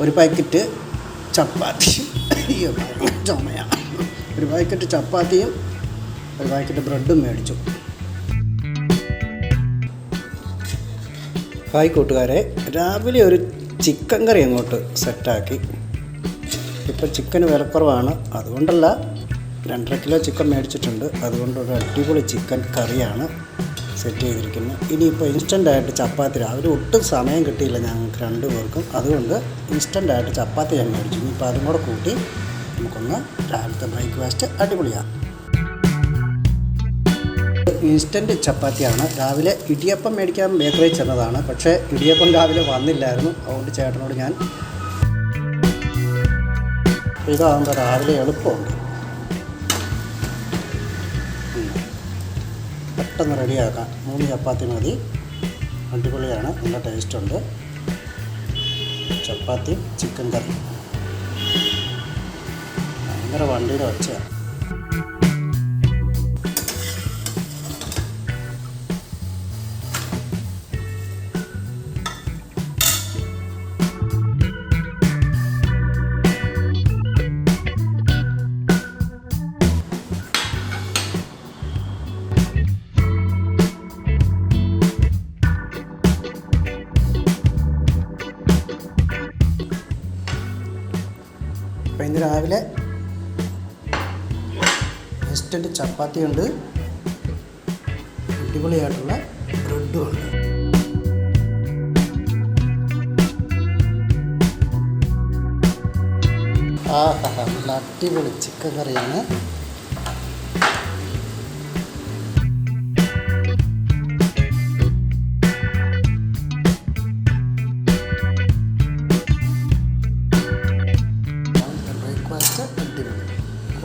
ഒരു പാക്കറ്റ് ചപ്പാത്തി അയ്യോ ചുമയാണ് ഒരു പാക്കറ്റ് ചപ്പാത്തിയും ഒരു പാക്കറ്റ് ബ്രെഡും മേടിച്ചു. ഹായ് കൂട്ടുകാരെ. രാവിലെ ഒരു ചിക്കൻ കറി അങ്ങോട്ട് സെറ്റാക്കി. ഇപ്പോൾ ചിക്കന് വിലക്കുറവാണ്. അതുകൊണ്ടല്ല രണ്ടര കിലോ ചിക്കൻ മേടിച്ചിട്ടുണ്ട്. അതുകൊണ്ടൊരു അടിപൊളി ചിക്കൻ കറിയാണ്. സെറ്റ് ചെയ്തിരിക്കുന്നു. ഇനിയിപ്പോൾ ഇൻസ്റ്റന്റായിട്ട് ചപ്പാത്തി രാവിലെ ഒട്ടും സമയം കിട്ടിയില്ല ഞങ്ങൾക്ക് രണ്ട് പേർക്കും. അതുകൊണ്ട് ഇൻസ്റ്റന്റായിട്ട് ചപ്പാത്തി ഞാൻ മേടിച്ചു. ഇനിയിപ്പോൾ അതും കൂടെ കൂട്ടി നമുക്കൊന്ന് രാവിലത്തെ ബ്രേക്ക്ഫാസ്റ്റ് അടിപൊളിയാണ്. ഇൻസ്റ്റന്റ് ചപ്പാത്തിയാണ്. രാവിലെ ഇടിയപ്പം മേടിക്കാൻ ബേക്കറി ചെന്നതാണ്. പക്ഷേ ഇടിയപ്പം രാവിലെ വന്നില്ലായിരുന്നു. അതുകൊണ്ട് ചേട്ടനോട് ഞാൻ ഇതാകുമ്പോൾ രാവിലെ എളുപ്പമുണ്ട്. പെട്ടെന്ന് റെഡിയാക്കാം. മൂന്ന് ചപ്പാത്തി മതി. അടിപൊളിയാണ്. നല്ല ടേസ്റ്റുണ്ട് ചപ്പാത്തി ചിക്കൻ കറി ഭയങ്കര വണ്ടിയുടെ ഒച്ചയാണ് അപ്പോൾ ഇന്ന് രാവിലെ ഇൻസ്റ്റന്റ് ചപ്പാത്തി ഉണ്ട് അടിപൊളിയായിട്ടുള്ള ബ്രെഡും ഉണ്ട്. ആ ഹാ ഹാ നല്ല അടിപൊളി ചിക്കൻ കറിയാണ്.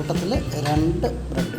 കൂട്ടത്തിൽ രണ്ട് ബ്രെഡ്